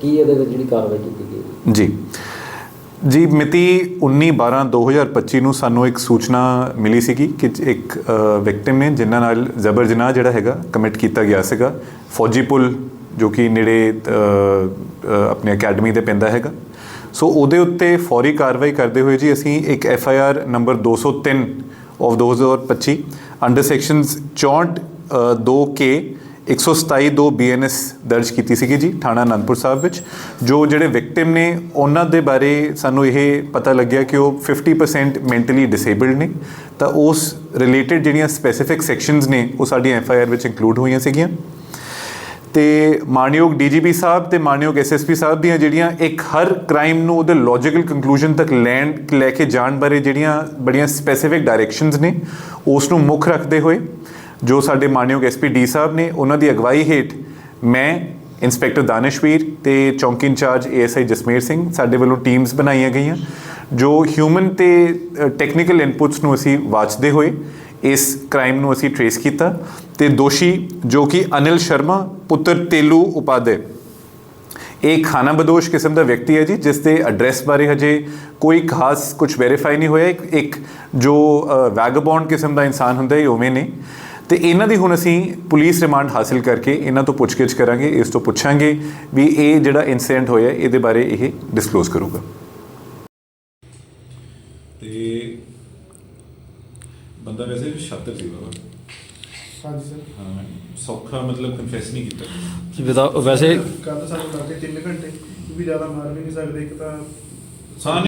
ਕੀ ਇਹਦੇ ਵਿੱਚ ਜਿਹੜੀ ਕਾਰਵਾਈ ਕੀਤੀ ਗਈ ਜੀ। ਜੀ, ਮਿਤੀ 19/12/2025 ਨੂੰ ਸਾਨੂੰ ਇੱਕ ਸੂਚਨਾ ਮਿਲੀ ਸੀਗੀ ਕਿ ਇੱਕ ਵਿਕਟਿਮ ਨੇ ਜਿਨ੍ਹਾਂ ਨਾਲ ਜ਼ਬਰ ਜਨਾਹ ਜਿਹੜਾ ਹੈਗਾ ਕਮਿਟ ਕੀਤਾ ਗਿਆ ਸੀਗਾ। ਫੌਜੀ ਪੁਲ ਜੋ ਕਿ ਨੇੜੇ ਆਪਣੀ ਅਕੈਡਮੀ ਦੇ ਪੈਂਦਾ ਹੈਗਾ। ਸੋ ਉਹਦੇ ਉੱਤੇ ਫੌਰੀ ਕਾਰਵਾਈ ਕਰਦੇ ਹੋਏ ਜੀ ਅਸੀਂ ਇੱਕ F I R number 203 of 2025 under sections 64 ਕੇ 127-2 ਬੀਐਨਐਸ ਦਰਜ ਕੀਤੀ ਸੀਗੀ ਜੀ ਥਾਣਾ ਅਨੰਦਪੁਰ ਸਾਹਿਬ ਵਿੱਚ, ਜੋ ਜਿਹੜੇ ਵਿਕਟਿਮ ਨੇ, ਉਹਨਾਂ ਦੇ ਬਾਰੇ ਸਾਨੂੰ ਇਹ ਪਤਾ ਲੱਗਿਆ ਕਿ ਉਹ 50% ਮੈਂਟਲੀ ਡਿਸੇਬਲਡ ਨੇ। ਤਾਂ ਉਸ ਰਿਲੇਟਿਡ ਜਿਹੜੀਆਂ ਸਪੈਸੀਫਿਕ ਸੈਕਸ਼ਨਸ ਨੇ, ਉਹ ਸਾਡੀ ਐਫਆਈਆਰ ਵਿੱਚ ਇਨਕਲੂਡ ਹੋਈਆਂ ਸੀਗੀਆਂ। ਤੇ ਮਾਨਯੋਗ ਡੀਜੀਪੀ ਸਾਹਿਬ ਤੇ ਮਾਨਯੋਗ ਐਸਐਸਪੀ ਸਾਹਿਬ ਦੀਆਂ ਜਿਹੜੀਆਂ ਇੱਕ ਹਰ ਕ੍ਰਾਈਮ ਨੂੰ ਉਹਦੇ ਲੌਜੀਕਲ ਕੰਕਲੂਜਨ ਤੱਕ ਲੈਣ, ਲੈ ਕੇ ਜਾਣ ਬਾਰੇ ਜਿਹੜੀਆਂ ਬੜੀਆਂ ਸਪੈਸੀਫਿਕ ਡਾਇਰੈਕਸ਼ਨਸ ਨੇ, ਉਸ ਨੂੰ ਮੁੱਖ ਰੱਖਦੇ ਹੋਏ ਜੋ ਸਾਡੇ ਮਾਨਯੋਗ ਐਸਪੀ ਡੀ ਸਾਹਿਬ ਨੇ ਉਹਨਾਂ ਦੀ ਅਗਵਾਈ ਹੇਠ ਮੈਂ ਇੰਸਪੈਕਟਰ ਦਾਨਿਸ਼ਵੀਰ ਤੇ ਚੌਂਕੀ ਇੰਚਾਰਜ ਏਐਸਆਈ ਜਸਮੀਰ ਸਿੰਘ ਸਾਡੇ ਵੱਲੋਂ ਟੀਮਸ ਬਣਾਈਆਂ ਗਈਆਂ, ਜੋ ਹਿਊਮਨ ਤੇ ਟੈਕਨੀਕਲ ਇਨਪੁਟਸ ਨੂੰ ਅਸੀਂ ਵਾਚਦੇ ਹੋਏ ਇਸ ਕ੍ਰਾਈਮ ਨੂੰ ਅਸੀਂ ਟਰੇਸ ਕੀਤਾ ਤੇ ਦੋਸ਼ੀ ਜੋ ਕਿ ਅਨਿਲ ਸ਼ਰਮਾ, ਪੁੱਤਰ ਤੇਲੂ ਉਪਾਦੇ ਇਹ ਖਾਨਾ ਬਦੋਸ਼ ਕਿਸਮ ਦਾ ਵਿਅਕਤੀ ਹੈ ਜੀ, ਜਿਸ ਦੇ ਐਡਰੈਸ ਬਾਰੇ ਹਜੇ ਕੋਈ ਖਾਸ ਕੁਝ ਵੈਰੀਫਾਈ ਨਹੀਂ ਹੋਇਆ। ਇੱਕ ਇੱਕ ਜੋ ਵੈਗਾਬੌਂਡ ਕਿਸਮ ਦਾ ਇਨਸਾਨ ਹੁੰਦਾ ਹੈ ਉਵੇਂ ਨੇ ਤੇ ਇਹਨਾਂ ਦੀ ਹੁਣ ਅਸੀਂ ਪੁਲਿਸ ਰਿਮਾਂਡ ਹਾਸਲ ਕਰਕੇ ਇਹਨਾਂ ਤੋਂ ਪੁੱਛਗਿੱਛ ਕਰਾਂਗੇ ਇਸ ਤੋਂ ਪੁੱਛਾਂਗੇ ਵੀ ਇਹ ਜਿਹੜਾ ਇਨਸੀਡੈਂਟ ਹੋਇਆ ਇਹਦੇ ਬਾਰੇ ਇਹ ਡਿਸਕਲੋਜ਼ ਕਰੂਗਾ। ਤੇ ਬੰਦਾ ਵੈਸੇ ਸ਼ਾਤਰ ਸੀ ਬਾਬਾ। ਹਾਂਜੀ ਸਰ। ਹਾਂ ਸੌਖਾ ਮਤਲਬ ਕਨਫੈਸ ਨਹੀਂ ਕੀਤਾ। ਜੀ ਵਿਦਾ- ਵੈਸੇ ਕੱਲ ਸਾਨੂੰ ਲੱਗੇ 3 ਘੰਟੇ ਵੀ ਜ਼ਿਆਦਾ ਮਾਰ ਵੀ ਨਹੀਂ ਸਕਦੇ ਇੱਕ ਤਾਂ ਹਾਂ